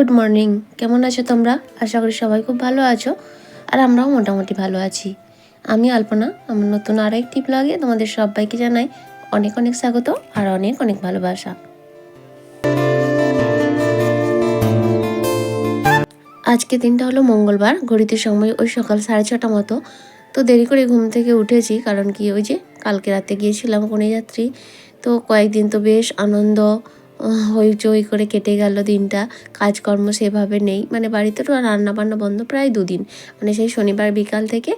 Good morning. কেমন আছো তোমরা? আশা করি সবাই খুব ভালো আছো, আর আমরাও মোটামুটি ভালো আছি। আমি আলপনা, আমার নতুন আরও একটি ব্লগে তোমাদের সবাইকে জানাই অনেক অনেক স্বাগত আর অনেক অনেক ভালোবাসা। আজকে দিনটা হলো মঙ্গলবার, ঘড়িতে সময় ওই সকাল সাড়ে ছটা মতো। তো দেরি করে ঘুম থেকে উঠেছি, কারণ কি ওই যে কালকে রাতে গিয়েছিলাম যাত্রী। তো কয়েকদিন তো বেশ আনন্দ হইচই করে কেটে গেল দিনটা, কাজকর্ম সেভাবে নেই। মানে বাড়িতে তো রান্না বান্না বন্ধ প্রায় দুদিন। মানে সেই শনিবার বিকাল থেকে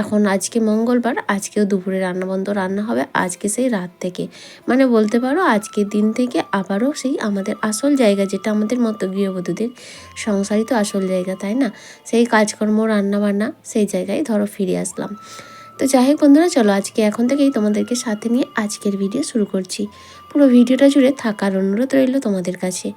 এখন আজকে মঙ্গলবার, আজকেও দুপুরে রান্না বন্ধ রান্না হবে, আজকে সেই রাত থেকে। মানে বলতে পারো, আজকের দিন থেকে আবারও সেই আমাদের আসল জায়গা, যেটা আমাদের মতো গৃহবধূদের সংসারই তো আসল জায়গা, তাই না? সেই কাজকর্ম রান্না বান্না সেই জায়গায় ধরো ফিরে আসলাম। তো যাই হোক বন্ধুরা, চলো আজকে এখন থেকেই তোমাদেরকে সাথে নিয়ে আজকের ভিডিও শুরু করছি। পুরো ভিডিওটা জুড়ে থাকার অনুরোধ রইল তোমাদের কাছে।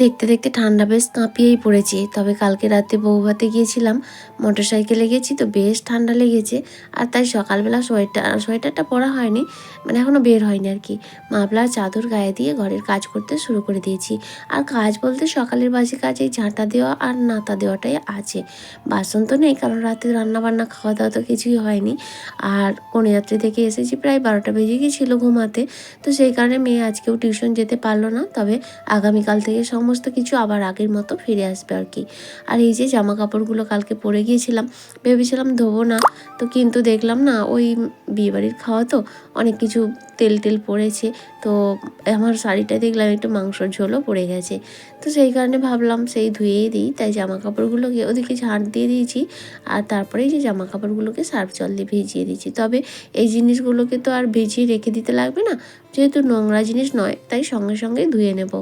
দেখতে দেখতে ঠান্ডা বেশ কাঁপিয়েই পড়েছে। তবে কালকে রাতে বৌভাতে গিয়েছিলাম মোটর সাইকেলে গেছি তো বেশ ঠান্ডা লেগেছে। আর তাই সকালবেলা সোয়েটার, সোয়েটারটা পরা হয়নি মানে এখনও বের হয়নি আর কি। মাফলার চাদর গায়ে দিয়ে ঘরের কাজ করতে শুরু করে দিয়েছি। আর কাজ বলতে সকালের বাজে কাজ এই ঝাঁটা দেওয়া আর নাতা দেওয়াটাই আছে। বাসন তো নেই, কারণ রাতে রান্না বান্না খাওয়া দাওয়া তো কিছুই হয়নি। আর যাত্রী থেকে এসেছি প্রায় বারোটা বেজে গিয়েছিল ঘুমাতে। তো সেই কারণে মেয়ে আজকেও টিউশন যেতে পারল না, তবে আগামীকাল থেকে সমস্ত কিছু আবার আগের মতো ফিরে আসবে আর কি। আর এই যে জামা কাপড়গুলো কালকে পরে গিয়েছিলাম, ভেবেছিলাম ধোবো না, তো কিন্তু দেখলাম না, ওই বিয়েবাড়ির খাওয়া তো অনেক কিছু তেল টেল পড়েছে, তো আমার শাড়িটা দেখলাম একটু মাংসর ঝোলও পড়ে গেছে। তো সেই কারণে ভাবলাম সেই ধুয়েই দিই, তাই জামা কাপড়গুলোকে ওদিকে ঝাঁট দিয়ে দিয়েছি, আর তারপরে এই যে জামা কাপড়গুলোকে সার্ফ জল দিয়ে ভিজিয়ে দিয়েছি। তবে এই জিনিসগুলোকে তো আর ভিজিয়ে রেখে দিতে লাগবে না, যেহেতু নোংরা জিনিস নয়, তাই সঙ্গে সঙ্গে ধুয়ে নেব।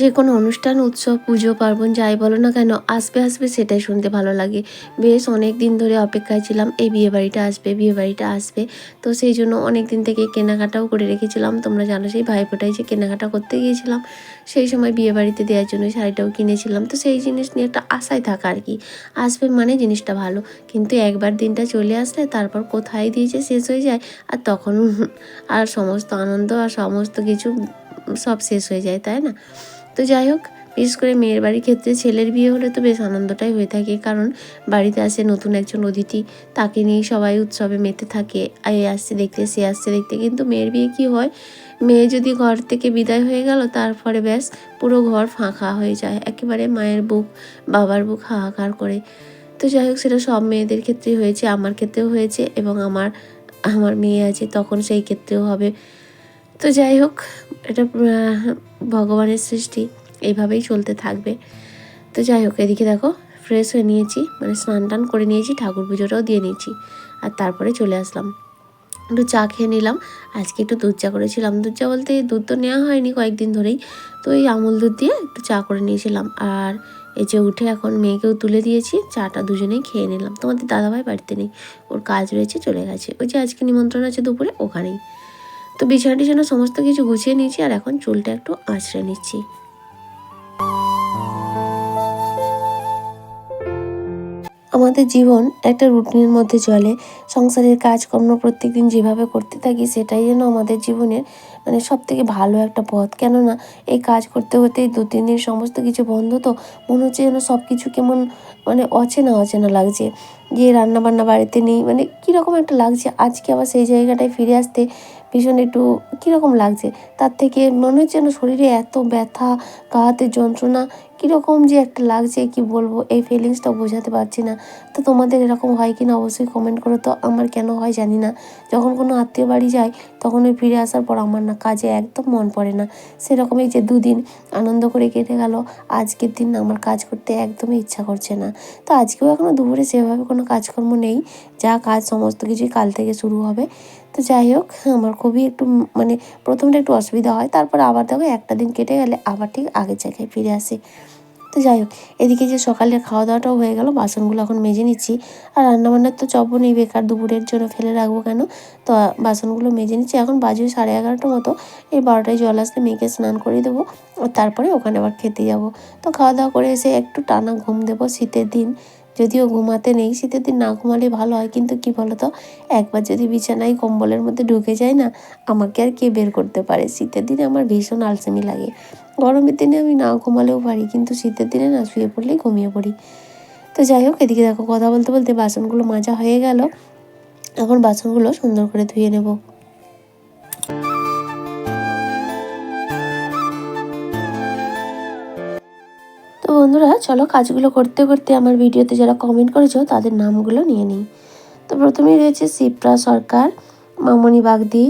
যে কোনো অনুষ্ঠান, উৎসব, পুজো, পার্বণ, যাই বলো না কেন, আসবে আসবে সেটাই শুনতে ভালো লাগে। বেশ অনেক দিন ধরে অপেক্ষায় ছিলাম, এই বিয়ে বাড়িটা আসবে বিয়ে বাড়িটা আসবে। তো সেই জন্য অনেক দিন থেকে কেনাকাটাও করে রেখেছিলাম। তোমরা জানো সেই ভাইফোঁটায় যে কেনাকাটা করতে গিয়েছিলাম, সেই সময় বিয়ে বাড়িতে দেওয়ার জন্য শাড়িটাও কিনেছিলাম। তো সেই জিনিস নিয়ে একটা আশায় থাকা আর কি। আসবে মানে জিনিসটা ভালো। কিন্তু একবার দিনটা চলে আসলে তারপর কোথায় দিয়েছে শেষ হয়ে যায়, আর তখন আর সমস্ত আনন্দ আর সমস্ত কিছু সব শেষ হয়ে যায়, তাই না? তো যাই হোক, বিশেষ করে মেয়ের বাড়ির ক্ষেত্রে ছেলের বিয়ে হলে তো বেশ আনন্দটাই হয়ে থাকে। কারণ বাড়িতে আসে নতুন একজন অতিথি, তাকে নিয়েই সবাই উৎসবে মেতে থাকে। এ আসছে দেখতে, সে আসছে দেখতে। কিন্তু মেয়ের বিয়ে কি হয়? মেয়ে যদি ঘর থেকে বিদায় হয়ে গেল তারপরে ব্যাস পুরো ঘর ফাঁকা হয়ে যায়। একেবারে মায়ের বুক, বাবার বুক হাহাকার করে। তো যাই হোক, সেটা সব মেয়েদের ক্ষেত্রেই হয়েছে, আমার ক্ষেত্রেও হয়েছে এবং আমার আমার মেয়ে আছে, তখন সেই ক্ষেত্রেও হবে। তো যাই হোক, এটা ভগবানের সৃষ্টি, এইভাবেই চলতে থাকবে। তো যাই হোক, এদিকে দেখো ফ্রেশ হয়ে নিয়েছি মানে স্নান টান করে নিয়েছি, ঠাকুর পুজোটাও দিয়ে নিয়েছি, আর তারপরে চলে আসলাম। একটু চা খেয়ে নিলাম, আজকে একটু দুধ চা করেছিলাম। দুধ চা বলতে দুধ তো নেওয়া হয়নি কয়েকদিন ধরেই, তো এই আমুল দুধ দিয়ে একটু চা করে নিয়েছিলাম। আর এই যে উঠে এখন মেয়েকেও তুলে দিয়েছি, চাটা দুজনেই খেয়ে নিলাম। তোমাদের দাদাভাই বাড়িতে নেই, ওর কাজ রয়েছে, চলে গেছে। ওই যে আজকে নিমন্ত্রণ আছে দুপুরে, ওখানেই। তো বিছানা টিছানা সমস্ত কিছু গুছিয়ে নিয়েছি, আর এখন চুলটা একটু আঁচড়ে নিচ্ছি। আমাদের জীবন একটা রুটিনের মধ্যে চলে। সংসারের কাজকর্ম প্রত্যেকদিন যেভাবে করতে থাকি, সেটাই যেন আমাদের জীবনের মানে সব থেকে ভালো একটা পথ। কেননা, এই কাজ করতে করতেই দু, তিন দিন সমস্ত কিছু বন্ধ, তো মনে হচ্ছে যেন সব কিছু কেমন মানে অচেনা অচেনা লাগছে। যে রান্না বান্না বাড়িতে নেই মানে কীরকম একটা লাগছে? আজকে আবার সেই জায়গাটায় ফিরে আসতে ভীষণ একটু কীরকম লাগছে? তার থেকে মনে হচ্ছে যেন শরীরে এত ব্যথা, গা হাতে যন্ত্রণা, কীরকম যে একটা লাগছে কি বলব? এই ফিলিংসটা বোঝাতে পারছি না। তো তোমাদের এরকম হয় কি না? অবশ্যই কমেন্ট করো। তো আমার কেন হয় জানি না। যখন কোনো আত্মীয় বাড়ি যায়, তখন ওই ফিরে আসার পর আমার না কাজে একদম মন পড়ে না। সেরকমই যে দুদিন আনন্দ করে কেটে গেল, আজকের দিন আমার কাজ করতে একদমই ইচ্ছা করছে না। তো আজকেও এখনও দুপুরে সেভাবে কোনো কাজকর্ম নেই, যা কাজ সমস্ত কিছুই কাল থেকে শুরু হবে। তো যাই হোক, আমার খুবই একটু মানে প্রথমটা একটু অসুবিধা হয়, তারপর আবার দেখো একটা দিন কেটে গেলে আবার ঠিক আগের জায়গায় ফিরে আসে। তো যাই হোক, এদিকে যে সকালে খাওয়া দাওয়াটাও হয়ে গেল, বাসনগুলো এখন মেজে নিচ্ছি। আর রান্নাবান্নার তো চপ নেই, বেকার দুপুরের জন্য ফেলে রাখব কেন? তো বাসনগুলো মেজে নিচ্ছি, এখন বাজে সাড়ে এগারোটার মতো। এই বারোটায় জল আসতে মেয়েকে স্নান করিয়ে দেবো, তারপরে ওখানে আবার খেতে যাব। তো খাওয়া দাওয়া করে এসে একটু টানা ঘুম দেবো শীতের দিন। যদিও ঘুমাতে নেই, শীতের দিন না ঘুমালে ভালো হয়, কিন্তু কি বলতো? একবার যদি বিছানায় কম্বলের মধ্যে ঢুকে যায় না, আমাকে আর কে বের করতে পারে? শীতের দিনে আমার ভীষণ আলসেমি লাগে। গরমের দিনে আমি না ঘুমালেও পারি, কিন্তু শীতের দিনে না শুয়ে পড়লেই ঘুমিয়ে পড়ি। তো যাই হোক, এদিকে দেখো, কথা বলতে বলতে বাসনগুলো মাজা হয়ে গেল। এখন বাসনগুলো সুন্দর করে ধুয়ে নেব। বন্ধুরা, চলো কাজগুলো করতে করতে আমার ভিডিওতে যারা কমেন্ট করেছ, তাদের নামগুলো নিয়ে নিই। তো প্রথমেই রয়েছে শিপ্রা সরকার, মামনি বাগদি,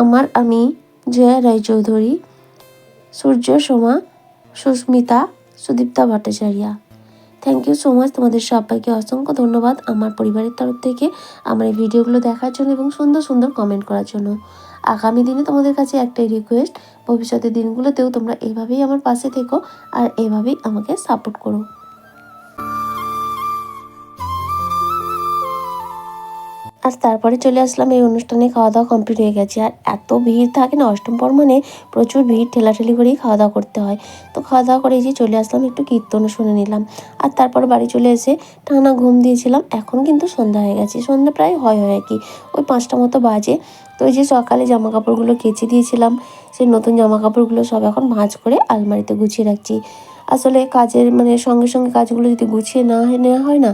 আমার আমি, Joya Raychowdhury, Surya Soma, Susmita, Sudipta Bhattacharya. Thank you so much তোমাদের সবাইকে অসংখ্য ধন্যবাদ আমার পরিবারের তরফ থেকে আমার এই ভিডিওগুলো দেখার জন্য এবং সুন্দর সুন্দর কমেন্ট করার জন্য। আগামী দিনে তোমাদের কাছে একটাই রিকোয়েস্ট ভবিষ্যতের দিনগুলোতেও তোমরা এইভাবেই আমার পাশে থেকো আর এভাবেই আমাকে সাপোর্ট করো। আর তারপরে চলে আসলাম, এই অনুষ্ঠানে খাওয়া দাওয়া কমপ্লিট হয়ে গেছে। আর এত ভিড় থাকে না, অষ্টম পর মানে প্রচুর ভিড়, ঠেলাঠেলি করেই খাওয়া দাওয়া করতে হয়। তো খাওয়া দাওয়া করে যে চলে আসলাম, একটু কীর্তন শুনে নিলাম। আর তারপর বাড়ি চলে এসে টানা ঘুম দিয়েছিলাম, এখন কিন্তু সন্ধ্যা হয়ে গেছে। সন্ধ্যা প্রায় হয় হয় কি। ওই পাঁচটা মতো বাজে। তো ওই যে সকালে জামা কাপড়গুলো কেচে দিয়েছিলাম, সেই নতুন জামা কাপড়গুলো সব এখন ভাঁজ করে আলমারিতে গুছিয়ে রাখছি। আসলে কাজের মানে সঙ্গে সঙ্গে কাজগুলো যদি গুছিয়ে না নেওয়া হয় না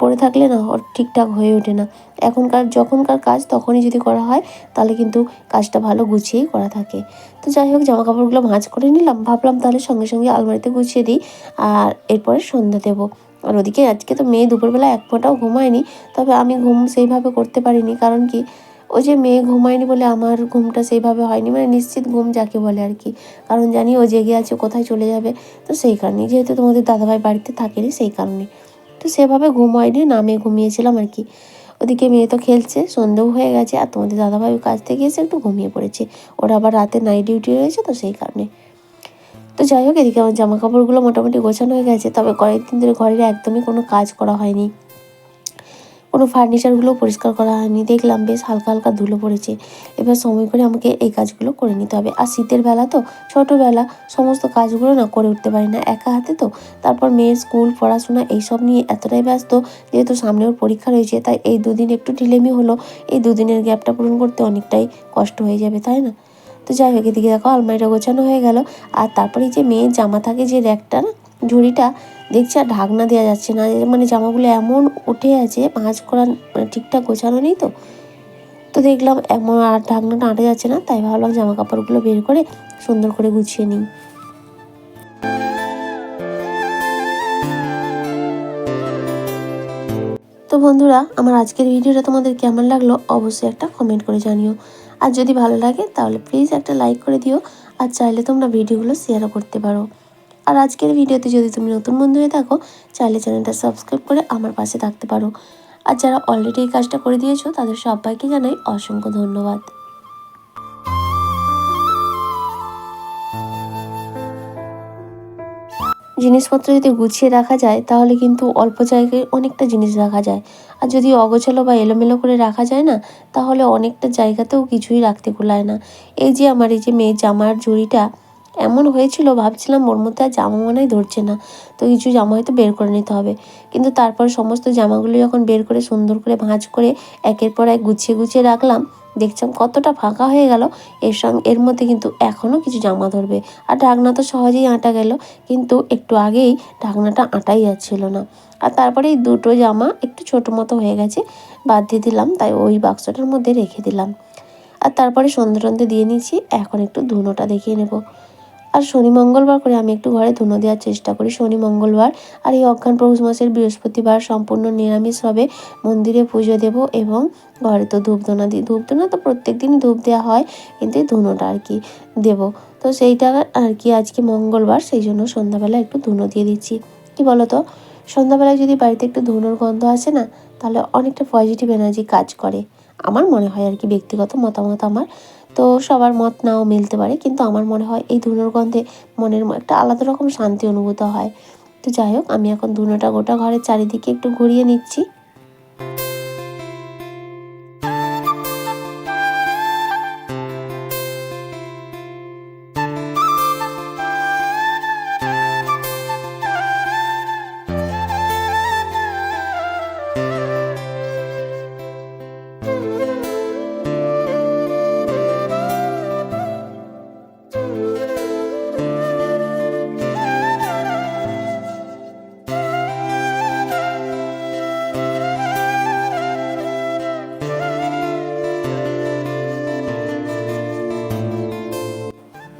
পড়ে থাকলে না ঠিকঠাক হয়ে ওঠে না। এখনকার, যখনকার কাজ তখনই যদি করা হয়, তাহলে কিন্তু কাজটা ভালো গুছিয়েই করা থাকে। তো যাই হোক জামা কাপড়গুলো ভাঁজ করে নিলাম। ভাবলাম তাহলে সঙ্গে সঙ্গে আলমারিতে গুছিয়ে দিই, আর এরপরে সন্ধ্যা দেবো। আর ওদিকে আজকে তো মেয়ে দুপুরবেলা এক ফোঁটাও ঘুমায়নি, তবে আমি ঘুম সেইভাবে করতে পারিনি। কারণ কি? ওই যে মেয়ে ঘুমায়নি বলে আমার ঘুমটা সেইভাবে হয়নি মানে নিশ্চিত ঘুম যাকে বলে আর কি। কারণ জানি ও জেগে আছে, কোথায় চলে যাবে? তো সেই কারণেই, যেহেতু তোমাদের দাদাভাই বাড়িতে থাকেনি, সেই কারণে। তো সেভাবে ঘুম হয়নি নামে ঘুমিয়েছিলাম আর কি। ওদিকে মেয়ে তো খেলছে, সন্ধেও হয়ে গেছে আর তোমাদের দাদাভাই কাজ থেকে এসে একটু ঘুমিয়ে পড়েছে। ওরা আবার রাতে নাইট ডিউটি রয়েছে তো সেই কারণে। তো যাই হোক, এদিকে আমার জামা কাপড়গুলো মোটামুটি গোছানো হয়ে গেছে, তবে কয়েকদিন দিন ধরে ঘরের একদমই কোনো কাজ করা হয়নি। কোনো ফার্নিচারগুলো পরিষ্কার করা হয়নি। দেখলাম বেশ হালকা হালকা ধুলো পড়েছে। এবার সময় করে আমাকে এই কাজগুলো করে নিতে হবে। আর শীতের বেলা তো, ছোটোবেলা সমস্ত কাজগুলো না করে উঠতে পারি না। একা হাতে তো, তারপর মেয়ের স্কুল, পড়াশোনা এইসব নিয়ে এতটাই ব্যস্ত, যেহেতু সামনে ওর পরীক্ষা রয়েছে, তাই এই দুদিন একটু ঢিলেমি হলো। এই দুদিনের গ্যাপটা পূরণ করতে অনেকটাই কষ্ট হয়ে যাবে, তাই না? তো যাই হোক, এদিকে দেখো, আলমারিটা গোছানো হয়ে গেল। আর তারপরে যে মেয়ের জামা থাকে যে র্যাকটা না, ঝুড়িটা দেখছি আর ঢাকনা দেওয়া যাচ্ছে না। মানে জামাগুলো এমন উঠে আছে, ভাঁজ করা মানে ঠিকঠাক গোছানো নেই তো। তো দেখলাম এমন আর ঢাকনাটা আঁটা যাচ্ছে না, তাই ভাবলাম জামা কাপড়গুলো বের করে সুন্দর করে গুছিয়ে নিই। তো বন্ধুরা, আমার আজকের ভিডিওটা তোমাদের কেমন লাগল অবশ্যই একটা কমেন্ট করে জানিও। আর যদি ভালো লাগে, তাহলে প্লিজ একটা লাইক করে দিও। আর চাইলে তোমরা ভিডিওগুলো শেয়ারও করতে পারো। আর আজকের ভিডিওতে যদি তুমি নতুন বন্ধু হয়ে থাকো চাইলে চ্যানেলটা সাবস্ক্রাইব করে আমার পাশে থাকতে পারো। আর যারা অলরেডি এই কাজটা করে দিয়েছ, তাদের সবাইকে জানাই অসংখ্য ধন্যবাদ। জিনিসপত্র যদি গুছিয়ে রাখা যায়, তাহলে কিন্তু অল্প জায়গায় অনেকটা জিনিস রাখা যায়। আর যদি অগোছালো বা এলোমেলো করে রাখা যায় না, তাহলে অনেকটা জায়গাতেও কিছুই রাখতে কুলায় না। এই যে আমার এই যে মেয়ের জামার জুড়িটা এমন হয়েছিল, ভাবছিলাম ওর মধ্যে আর জামা মনে ধরছে না। তো কিছু জামা হয়তো বের করে নিতে হবে। কিন্তু তারপর সমস্ত জামাগুলো যখন বের করে সুন্দর করে ভাঁজ করে একের পর এক গুছিয়ে গুছিয়ে রাখলাম, দেখছিলাম কতটা ফাঁকা হয়ে গেল। এর সঙ্গে, এর মধ্যে কিন্তু এখনও কিছু জামা ধরবে। আর ঢাকনা তো সহজেই আঁটা গেল, কিন্তু একটু আগেই ঢাকনাটা আঁটাই যাচ্ছিল না। আর তারপরে এই দুটো জামা একটু ছোটো মতো হয়ে গেছে, বাদ দিয়ে দিলাম, তাই ওই বাক্সটার মধ্যে রেখে দিলাম। আর তারপরে সন্ধ্যে দিয়ে নিচ্ছি এখন একটু ধুনোটা দেখিয়ে নেব। আর শনি মঙ্গলবার করে আমি একটু ঘরে ধুনো দেওয়ার চেষ্টা করি। শনি মঙ্গলবার আর এই অজ্ঞান পৌষ মাসের বৃহস্পতিবার সম্পূর্ণ নিরামিষ হবে। মন্দিরে পুজো দেব এবং ঘরে তো ধূপধোনা দিই ধূপধোনা তো প্রত্যেক দিনই ধূপ দেওয়া হয়, কিন্তু এই ধুনোটা আর কি দেব। তো সেইটা আর কি আজকে মঙ্গলবার, সেই জন্য সন্ধ্যাবেলা একটু ধুনো দিয়ে দিচ্ছি। কি বলো তো সন্ধ্যাবেলায় যদি বাড়িতে একটু ধুনোর গন্ধ আসে না, তাহলে অনেকটা পজিটিভ এনার্জি কাজ করে। আমার মনে হয় আর কি, ব্যক্তিগত মতামত আমার। তো সবার মত নাও মিলতে পারে। কিন্তু আমার মনে হয় এই ধুনোর গন্ধে মনের একটা আলাদা রকম শান্তি অনুভূত হয়। তো যাই হোক, আমি এখন ধুনোটা গোটা ঘরের চারিদিকে একটু ঘুরিয়ে নিচ্ছি।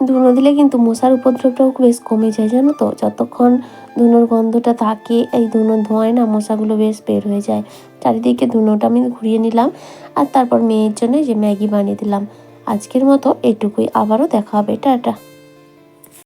ধুনো দিলে কিন্তু মশার উপদ্রবটাও বেশ কমে যায়, জানো তো? যতক্ষণ ধুনোর গন্ধটা থাকে, এই ধুনো ধোঁয়ায় না মশাগুলো বেশ বের হয়ে যায়। চারিদিকে ধুনোটা আমি ঘুরিয়ে নিলাম আর তারপর মেয়ের জন্য যে ম্যাগি বানিয়ে দিলাম। আজকের মতো এটুকুই। আবারও দেখা হবে। টাটা।